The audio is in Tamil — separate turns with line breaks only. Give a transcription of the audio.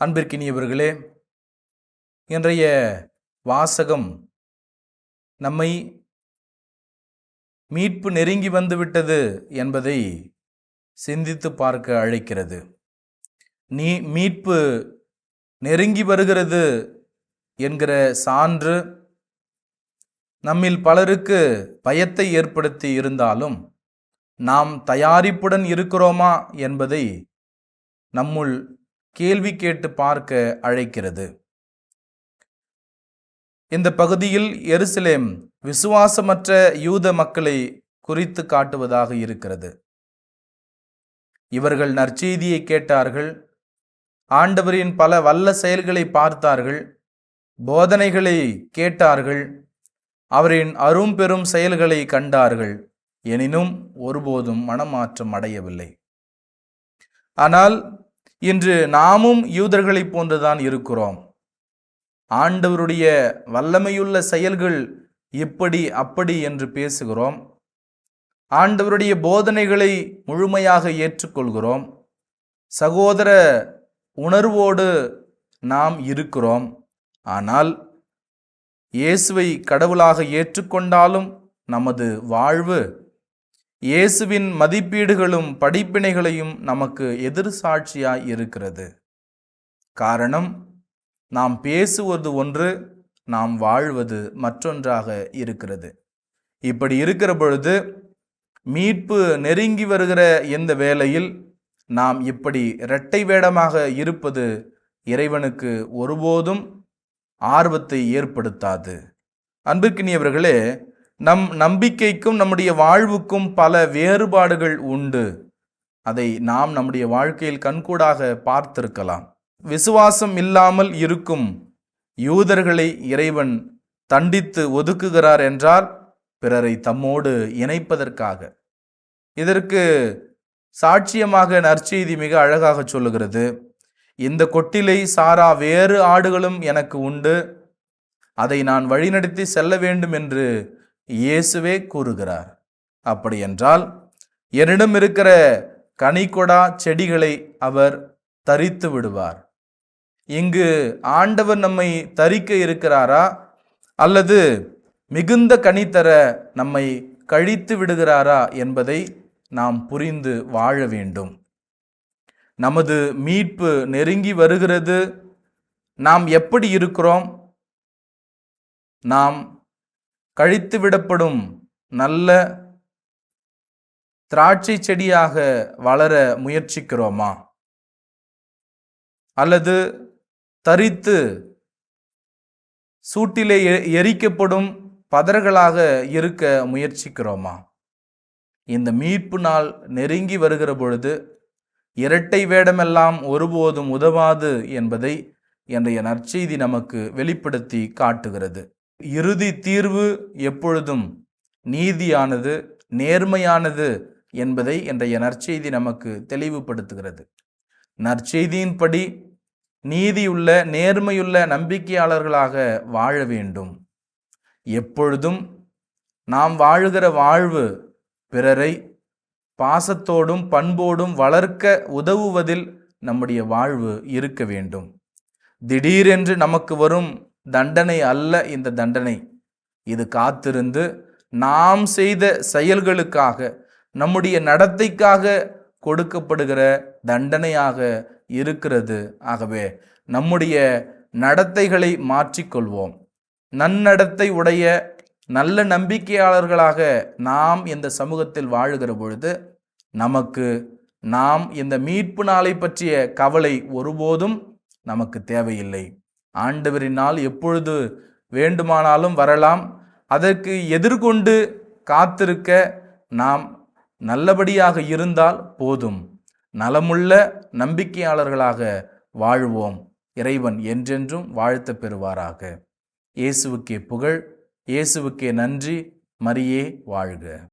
அன்பிற்கினியவர்களே இன்றைய வாசகம் நம்மை மீட்பு நெருங்கி வந்துவிட்டது என்பதை சிந்தித்து பார்க்க அழைக்கிறது. நீ மீட்பு நெருங்கி வருகிறது என்கிற சான்று நம்மில் பலருக்கு பயத்தை ஏற்படுத்தி இருந்தாலும் நாம் தயாரிப்புடன் இருக்கிறோமா என்பதை நம்முள் கேள்வி கேட்டு பார்க்க அழைக்கிறது. இந்த பகுதியில் எருசலேம் விசுவாசமற்ற யூத மக்களை குறித்து காட்டுவதாக இருக்கிறது. இவர்கள் நற்செய்தியை கேட்டார்கள். ஆண்டவரின் பல வல்ல செயல்களை பார்த்தார்கள். போதனைகளை கேட்டார்கள். அவரின் அரும் பெரும் செயல்களை கண்டார்கள். எனினும் ஒருபோதும் மனமாற்றம் அடையவில்லை. ஆனால் இன்று நாமும் யூதர்களைப் போன்றுதான் இருக்கிறோம். ஆண்டவருடைய வல்லமையுள்ள செயல்கள் இப்படி அப்படி என்று பேசுகிறோம். ஆண்டவருடைய போதனைகளை முழுமையாக ஏற்றுக்கொள்கிறோம். சகோதர உணர்வோடு நாம் இருக்கிறோம். ஆனால் இயேசுவை கடவுளாக ஏற்றுக்கொண்டாலும் நமது வாழ்வு இயேசுவின் மதிப்பீடுகளும் படிப்பினைகளையும் நமக்கு எதிர் சாட்சியாய் இருக்கிறது. காரணம் நாம் பேசுவது ஒன்று நாம் வாழ்வது மற்றொன்றாக இருக்கிறது. இப்படி இருக்கிற பொழுது மீட்பு நெருங்கி வருகிற இந்த வேளையில் நாம் இப்படி இரட்டை வேடமாக இருப்பது இறைவனுக்கு ஒருபோதும் ஆர்வத்தை ஏற்படுத்தாது. அன்பிற்கினியவர்களே நம் நம்பிக்கைக்கும் நம்முடைய வாழ்வுக்கும் பல வேறுபாடுகள் உண்டு. அதை நாம் நம்முடைய வாழ்க்கையில் கண்கூடாக பார்த்திருக்கலாம். விசுவாசம் இல்லாமல் இருக்கும் யூதர்களை இறைவன் தண்டித்து ஒதுக்குகிறார் என்றால் பிறரை தம்மோடு இணைப்பதற்காக. இதற்கு சாட்சியமாக நற்செய்தி மிக அழகாக சொல்லுகிறது. இந்த கொட்டிலை சாரா வேறு ஆடுகளும் எனக்கு உண்டு. அதை நான் வழிநடத்தி செல்ல வேண்டும் என்று இயேசுவே கூறுகிறார். அப்படி என்றால் என்னிடம் இருக்கிற கனிகொடா செடிகளை அவர் தரித்து விடுவார். இங்கு ஆண்டவர் நம்மை தரிக்க இருக்கிறாரா? அல்லது மிகுந்த கனித்தர நம்மை கழித்து விடுகிறாரா என்பதை நாம் புரிந்து வாழ வேண்டும். நமது மீட்பு நெருங்கி வருகிறது. நாம் எப்படி இருக்கிறோம்? நாம் கழித்து விடப்படும் நல்ல திராட்சை செடியாக வளர முயற்சிக்கிறோமா? அல்லது தரித்து சூட்டிலே எரிக்கப்படும் பதர்களாக இருக்க முயற்சிக்கிறோமா? இந்த மீட்பு நாள் நெருங்கி வருகிற பொழுது இரட்டை வேடமெல்லாம் ஒருபோதும் உதவாது என்பதை இன்றைய நற்செய்தி நமக்கு வெளிப்படுத்தி காட்டுகிறது. இறுதி தீர்வு எப்பொழுதும் நீதியானது நேர்மையானது என்பதை இன்றைய நற்செய்தி நமக்கு தெளிவுபடுத்துகிறது. நற்செய்தியின்படி நீதியுள்ள நேர்மையுள்ள நம்பிக்கையாளர்களாக வாழ வேண்டும். எப்பொழுதும் நாம் வாழுகிற வாழ்வு பிறரை பாசத்தோடும் பண்போடும் வளர்க்க உதவுவதில் நம்முடைய வாழ்வு இருக்க வேண்டும். திடீரென்று நமக்கு வரும் தண்டனை அல்ல இந்த தண்டனை. இது காத்திருந்து நாம் செய்த செயல்களுக்காக நம்முடைய நடத்தைக்காக கொடுக்கப்படுகிற தண்டனையாக இருக்கிறது. ஆகவே நம்முடைய நடத்தைகளை மாற்றிக்கொள்வோம். நன்னடத்தை உடைய நல்ல நம்பிக்கையாளர்களாக நாம் இந்த சமூகத்தில் வாழுகிற பொழுது நமக்கு நாம் இந்த மீட்பு நாளை பற்றிய கவலை ஒருபோதும் நமக்கு தேவையில்லை. ஆண்டவரின் நாள் எப்பொழுது வேண்டுமானாலும் வரலாம். அதற்கு எதிர்கொண்டு காத்திருக்க நாம் நல்லபடியாக இருந்தால் போதும். நலமுள்ள நம்பிக்கையாளர்களாக வாழ்வோம். இறைவன் என்றென்றும் வாழ்த்த பெறுவாராக. இயேசுவுக்கே புகழ் இயேசுவுக்கே நன்றி மரியே வாழ்க.